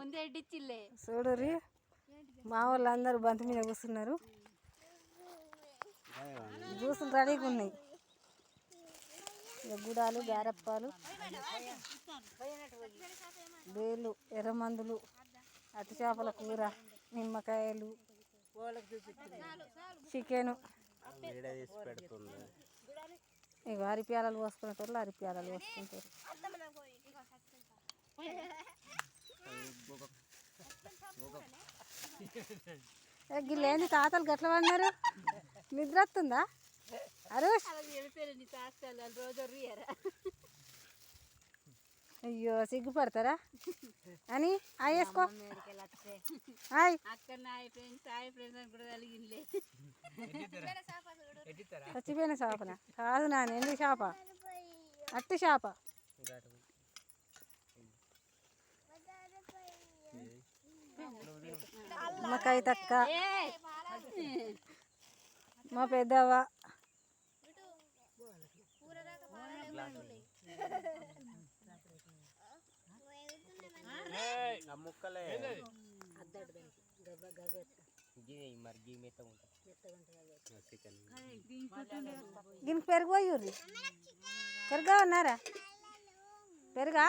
ముందే ఎడ్డిచ్చిల్లే చూడుర్రి మా బంతి మీద కూర్చున్నారు. జ్యూసులు రెడీగా ఉన్నాయి. ఇక గుడాలు గారప్పాలు వేలు ఎర్రమందులు అతి చేపల కూర నిమ్మకాయలు చికెను. ఇక అరిప్యాలలు పోసుకునేటోళ్ళు అరిప్యాలలు పోసుకుంటారు గిల్లేంది తాతలు గట్ల పడినారు? నిద్ర వస్తుందా అరుష్. అయ్యో సిగ్గుపడతారా? అని అయ్యి వేసుకో హాయ్. చచ్చిపోయిన చేపన కాదు నాన్న ఎండి చేప అట్టి చేప మా మెత్తగా ఉంటుంది చికెన్. దీనికి పెరుగు పోయి పెరుగా ఉన్నారా? పెరుగా?